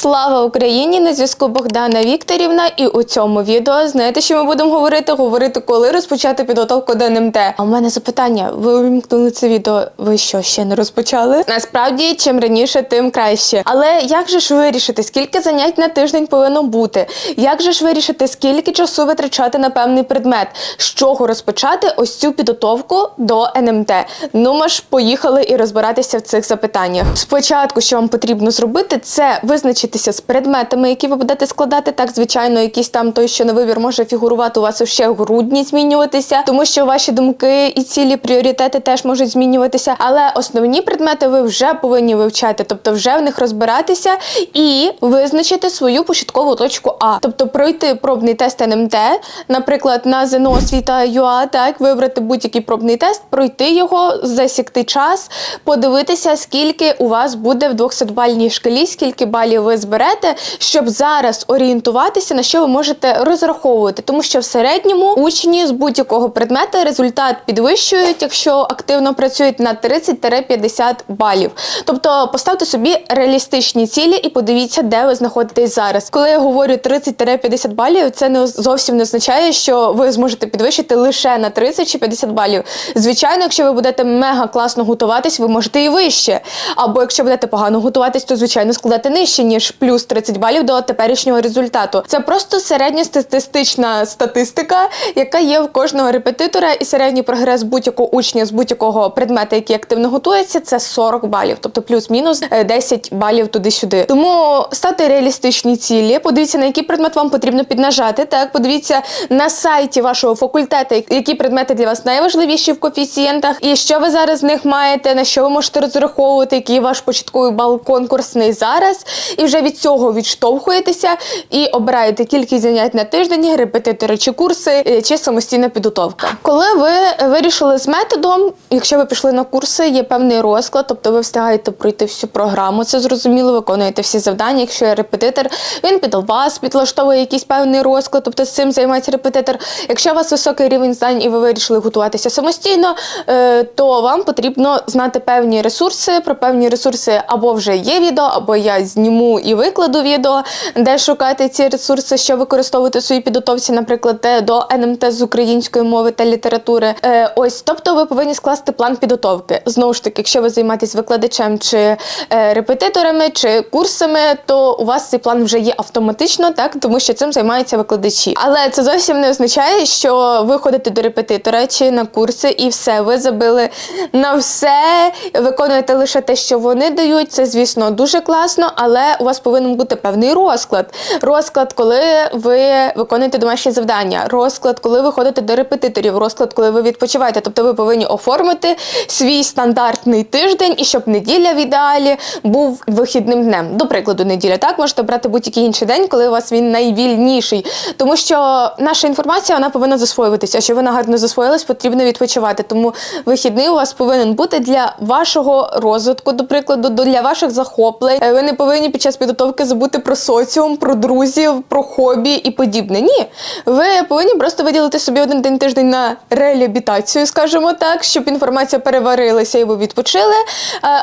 Слава Україні! На зв'язку Богдана Вікторівна. І у цьому відео знаєте, що ми будемо говорити? Говорити, коли розпочати підготовку до НМТ. А у мене запитання: ви увімкнули це відео? Ви що ще не розпочали? Насправді, чим раніше, тим краще. Але як же ж вирішити, скільки занять на тиждень повинно бути? Як же ж вирішити, скільки часу витрачати на певний предмет? З чого розпочати ось цю підготовку до НМТ? Ну ми ж поїхали і розбиратися в цих запитаннях. Спочатку, що вам потрібно зробити, це визначитися з предметами, які ви будете складати. Так, звичайно, якийсь там той, що на вибір може фігурувати у вас ще в грудні змінюватися, тому що ваші думки і цілі пріоритети теж можуть змінюватися. Але основні предмети ви вже повинні вивчати, тобто вже в них розбиратися і визначити свою початкову точку А, тобто пройти пробний тест НМТ, наприклад, на ЗНО освіта ЮА, так вибрати будь-який пробний тест, пройти його, засікти час, подивитися, скільки у вас буде в 200-бальній шкалі, скільки балів ви зберете, щоб зараз орієнтуватися, на що ви можете розраховувати, тому що в середньому учні з будь-якого предмета результат підвищують, якщо активно працюють на 30-50 балів. Тобто поставте собі реалістичні цілі і подивіться, де ви знаходитесь зараз. Коли я говорю 30-50 балів, це не зовсім не означає, що ви зможете підвищити лише на 30 чи 50 балів. Звичайно, якщо ви будете мега класно готуватись, ви можете і вище. Або якщо будете погано готуватись, то звичайно складати нижче ніж плюс 30 балів до теперішнього результату. Це просто середньостатистична статистика, яка є в кожного репетитора, і середній прогрес будь-якого учня з будь-якого предмета, який активно готується, це 40 балів, тобто плюс-мінус е, 10 балів туди-сюди. Тому ставте реалістичні цілі, подивіться на який предмет вам потрібно піднажати. Так, подивіться на сайті вашого факультету, які предмети для вас найважливіші в коефіцієнтах, і що ви зараз з них маєте, на що ви можете розраховувати, який ваш початковий бал конкурсний зараз, і вже від цього відштовхуєтеся і обираєте кількість занять на тиждень, репетитори чи курси, е, чи самостійна підготовка. Коли ви вирішили з методом, якщо ви пішли на курси, є певний розклад, тобто ви встигаєте пройти всю програму. Це зрозуміло, виконуєте всі завдання. Якщо є репетитор, він під вас підлаштовує якийсь певний розклад, тобто з цим займається репетитор. Якщо у вас високий рівень знань і ви вирішили готуватися самостійно, е, то вам потрібно знати певні ресурси. Про певні ресурси або вже є відео, або я зніму і викладу відео, де шукати ці ресурси, що використовувати в своїй підготовці, наприклад, до НМТ з української мови та літератури. Е, ось, тобто, ви повинні скласти план підготовки. Знову ж таки, якщо ви займаєтесь викладачем чи е, репетиторами, чи курсами, то у вас цей план вже є автоматично, так тому що цим займаються викладачі. Але це зовсім не означає, що ви ходите до репетитора чи на курси, і все, ви забили на все, виконуєте лише те, що вони дають. Це, звісно, дуже класно, але у вас повинен бути певний розклад. Розклад, коли ви виконуєте домашні завдання, розклад, коли ви ходите до репетиторів, розклад, коли ви відпочиваєте. Тобто ви повинні оформити свій стандартний тиждень, і щоб неділя в ідеалі був вихідним днем. До прикладу, неділя. Так можете брати будь-який інший день, коли у вас він найвільніший. Тому що наша інформація вона повинна засвоюватися. А Щоб вона гарно засвоїлась, потрібно відпочивати. Тому вихідний у вас повинен бути для вашого розвитку, до прикладу, для ваших захоплень. Е, Ви не повинні під час підготовки забути про соціум, про друзів, про хобі і подібне. Ні, ви повинні просто виділити собі один день тиждень на реабілітацію, скажімо так, щоб інформація переварилася і ви відпочили.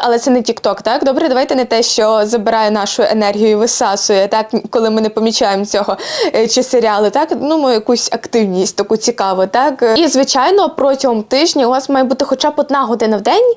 Але це не TikTok, так? Добре, давайте не те, що забирає нашу енергію і висасує, так, коли ми не помічаємо цього. Е, Чи серіали, так? Ну, якусь активність таку цікаву, так? І, звичайно, протягом тижня у вас має бути хоча б одна година в день.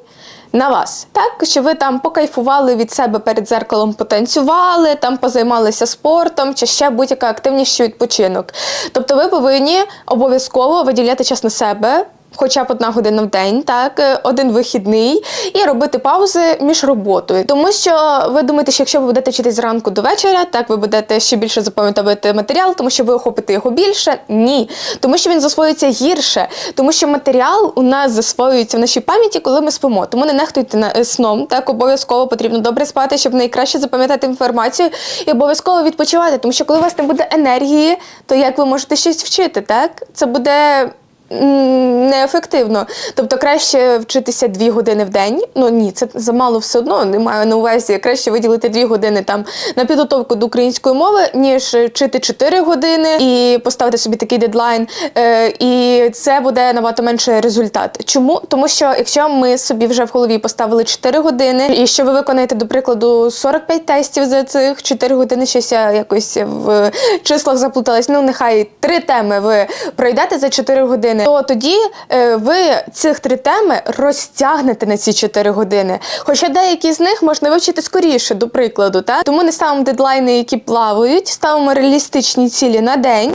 На вас, так що ви там покайфували від себе перед зеркалом, потанцювали, там позаймалися спортом, чи ще будь-яка активність чи відпочинок. Тобто, ви повинні обов'язково виділяти час на себе. Хоча б одна година в день, так, е, один вихідний, і робити паузи між роботою. Тому що ви думаєте, що якщо ви будете вчитись зранку до вечора, так ви будете ще більше запам'ятовувати матеріал, тому що ви охопите його більше. Ні, тому що він засвоюється гірше, тому що матеріал у нас засвоюється в нашій пам'яті, коли ми спимо. Тому не нехтуйте на е, сном. Так обов'язково потрібно добре спати, щоб найкраще запам'ятати інформацію і обов'язково відпочивати. Тому що коли у вас не буде енергії, то як ви можете щось вчити? Так це буде неефективно. Тобто краще вчитися дві години в день. Ну ні, це замало все одно. Не маю на увазі. Краще виділити дві години там на підготовку до української мови, ніж вчити 4 години і поставити собі такий дедлайн. Е, і це буде набагато менше результат. Чому? Тому що якщо ми собі вже в голові поставили 4 години, і що ви виконаєте, до прикладу, 45 тестів за цих 4 години, щось я якось в числах заплуталась. Ну, нехай три теми ви пройдете за 4 години, то тоді е, ви цих три теми розтягнете на ці 4 години. Хоча деякі з них можна вивчити скоріше, до прикладу, та тому не ставимо дедлайни, які плавають, ставимо реалістичні цілі на день.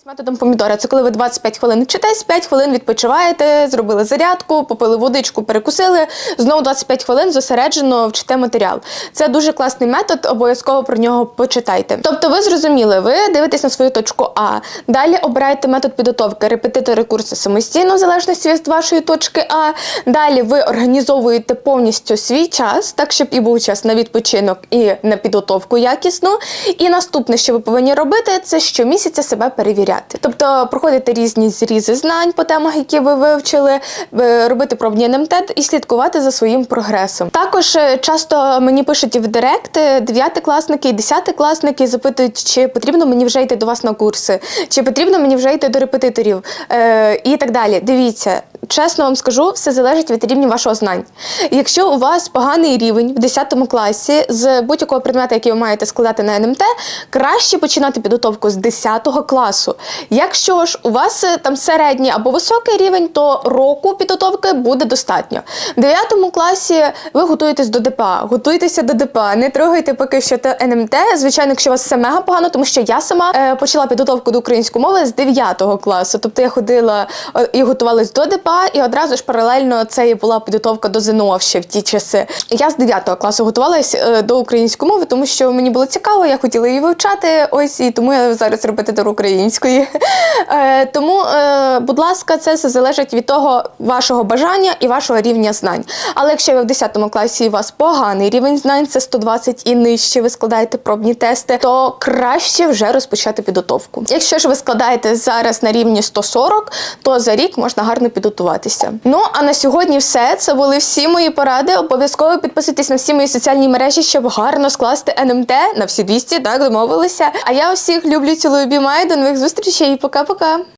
Користуватись методом помідора. Це коли ви 25 хвилин вчитесь, 5 хвилин відпочиваєте, зробили зарядку, попили водичку, перекусили. Знову 25 хвилин зосереджено вчите матеріал. Це дуже класний метод, обов'язково про нього почитайте. Тобто, ви зрозуміли, ви дивитесь на свою точку А. Далі обираєте метод підготовки, репетитори курси самостійно, в залежності від вашої точки А. Далі ви організовуєте повністю свій час, так щоб і був час на відпочинок і на підготовку якісну. І наступне, що ви повинні робити, це щомісяця себе перевіряти. Тобто проходити різні зрізи знань по темах, які ви вивчили, робити пробні НМТ і слідкувати за своїм прогресом. Також е, часто мені пишуть в Директ дев'ятикласники і десятикласники запитують, чи потрібно мені вже йти до вас на курси, чи потрібно мені вже йти до репетиторів е, і так далі. Дивіться. Чесно вам скажу, все залежить від рівня вашого знань. Якщо у вас поганий рівень в 10 класі з будь-якого предмета, який ви маєте складати на НМТ, краще починати підготовку з 10 класу. Якщо ж у вас е, там середній або високий рівень, то року підготовки буде достатньо. В 9 класі ви готуєтесь до ДПА, готуйтеся до ДПА, не трогайте поки що те НМТ. Звичайно, якщо у вас все мега погано, тому що я сама е, почала підготовку до української мови з 9 класу. Тобто я ходила е, і готувалась до ДПА, і одразу ж паралельно це і була підготовка до ЗНО ще в ті часи. Я з 9 класу готувалась е, до української мови, тому що мені було цікаво, я хотіла її вивчати. Ось і тому я зараз робити до репетитор української. Е, Тому, е, будь ласка, це все залежить від того вашого бажання і вашого рівня знань. Але якщо ви в 10 класі і у вас поганий рівень знань, це 120 і нижче, ви складаєте пробні тести, то краще вже розпочати підготовку. Якщо ж ви складаєте зараз на рівні 140, то за рік можна гарно підготуватися. Ну а на сьогодні все. Це були всі мої поради. Обов'язково підписуйтесь на всі мої соціальні мережі, щоб гарно скласти НМТ на всі 200, так домовилися. А я усіх люблю, цілую, обіймаю. До нових зустрічей і пока-пока.